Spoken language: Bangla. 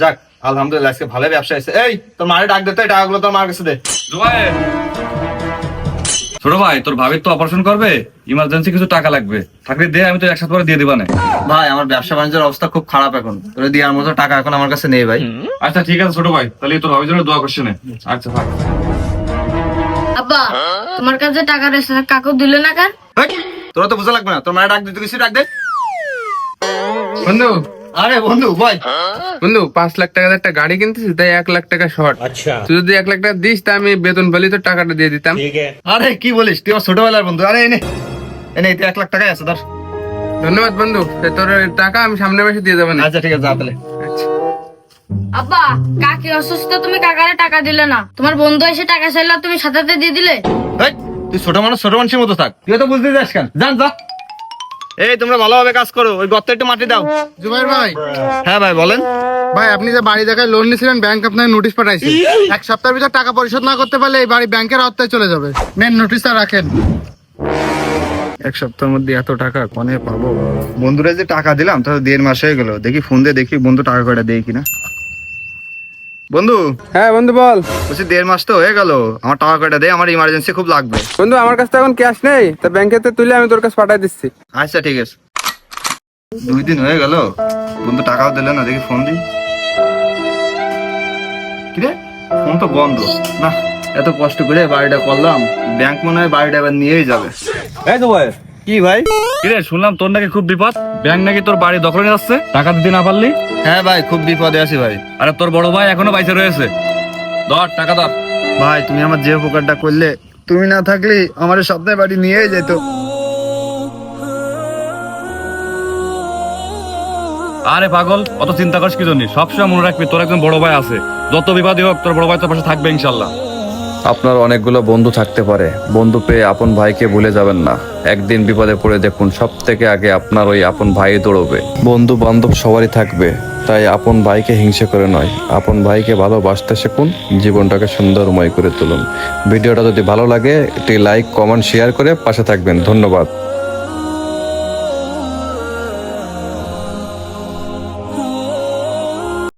যাক আলহামদুলিল্লাহ আজকে ভালো ব্যবসা হয়েছে। এই তোর মারে ডাক দে তো এই টাকাগুলো তোর মার কাছে দে। ছোট ভাই তোর ভাবির তো অপারেশন করবে ইমার্জেন্সি কিছু টাকা লাগবে। থাকলে দে আমি তো একসাথে করে দিয়ে দিবা না ভাই আমার ব্যবসা বাণিজ্যের অবস্থা খুব খারাপ এখন। তোর দেওয়ার মতো টাকা এখন আমার কাছে নেই ভাই। আচ্ছা ঠিক আছে ছোট ভাই তাহলে তোর ভাবির জন্য দোয়া করছি না। আচ্ছা ভাই। আব্বা তোমার কাছে টাকা রয়েছে কাকু দিলে না কেন? তোরা তো বোঝা লাগবে না তোর মায়ের ডাক দিতে কিছু ডাক দে। বন্ধু আরে বন্ধু ভাই বন্ধু পাঁচ লাখ টাকার একটা গাড়ি কিনতেছি তাই এক লাখ টাকা শর্ট তুই যদি এক লাখ টাকা দিস তা আমি বেতন পেলে তো টাকাটা দিয়ে দিতাম। আরে কি বলিস? তুই আমার ছোটবেলার বন্ধু। আরে এনে এনে এই এক লাখ টাকাই আছে ধর। ধন্যবাদ বন্ধু। তোর টাকা আমি সামনে মাসে দিয়ে যাব না। আচ্ছা ঠিক আছে যা তাহলে। আব্বা কাকি অসুস্থ তুমি কাকারে টাকা দিলে না। তোমার বন্ধু এসে টাকা চাইলে তুমি সাথে সাথে দিয়ে দিলে। তুই ছোট মানুষ ছোট মানুষের মতো থাক। তুই তো বুঝতে যাস কেন? জান যা। এই তোমরা ভালোভাবে কাজ করো। ওই গর্তে একটু মাটি দাও। জুবাইর ভাই। হ্যাঁ ভাই বলেন। ভাই আপনি যে বাড়ি দেখায় লোন নিয়েছিলেন ব্যাংক আপনাকে নোটিশ পাঠাইছে। এক সপ্তাহের ভিতর টাকা পরিশোধ না করতে পারলে এই বাড়ি ব্যাংকের আওতায় চলে যাবে। মেন নোটিশটা রাখেন। এক সপ্তাহের মধ্যে এত টাকা কনে পাবো? বন্ধুরা যে টাকা দিলাম তাহলে দেড় মাস হয়ে গেল। দেখি ফোন দিয়ে দেখি বন্ধু টাকা কয়টা দেয় কিনা। বন্ধু? হ্যাঁ বন্ধু বল। বলছি দেড় মাস তো হয়ে গেল। আমার টাকা কয়টা দেয় আমার ইমার্জেন্সি খুব লাগবে। বন্ধু আমার কাছে তো এখন ক্যাশ নেই তা ব্যাংকেতে তুলে আমি তোর কাছে পাঠাই দিচ্ছি। আচ্ছা ঠিক আছে। দুই দিন হয়ে গেল। বন্ধু টাকাও দিলে না দেখি ফোন দিই। কিরে ফোন তো বন্ধ। না এত কষ্ট করে বাড়িটা করলাম। ব্যাংক মনে হয় বাড়িটা এবার নিয়েই যাবে। এই তো ভাই। কি ভাই? কিরে শুনলাম তোর নাকি খুব বিপদ। ব্যাংক নাকি তোর বাড়ি দখলে যাচ্ছে? টাকা দিতে না পারলি? হ্যাঁ ভাই খুব বিপদে আছি ভাই। আরে তোর বড় ভাই এখনও বাইসে রয়েছে। ধর টাকা ধর। ভাই তুমি আমার যে উপকারটা করলে তুমি না থাকলে আমার স্বপ্নের বাড়ি নিয়েই যেত। আরে পাগল অত চিন্তা করিস কি জন্য? সবসময় মনে রাখবি তোর একজন বড় ভাই আছে। যত বিপদই হোক তোর বড় ভাই তোর পাশে থাকবে ইনশাল্লাহ। আপনার অনেকগুলো বন্ধু থাকতে পারে। বন্ধু পেয়ে আপন ভাইকে ভুলে যাবেন না। একদিন বিপদে পড়ে দেখুন সব থেকে আগে আপনার ওই আপন ভাই দৌড়বে। বন্ধু বান্ধব সবারই থাকবে, তাই আপন ভাইকে হিংসা করে নয়। আপন ভাইকে ভালোবাসতে শিখুন, জীবনটাকে সুন্দরময় করে তুলুন। ভিডিওটা যদি ভালো লাগে, একটি লাইক, কমেন্ট, শেয়ার করে পাশে থাকবেন। ধন্যবাদ।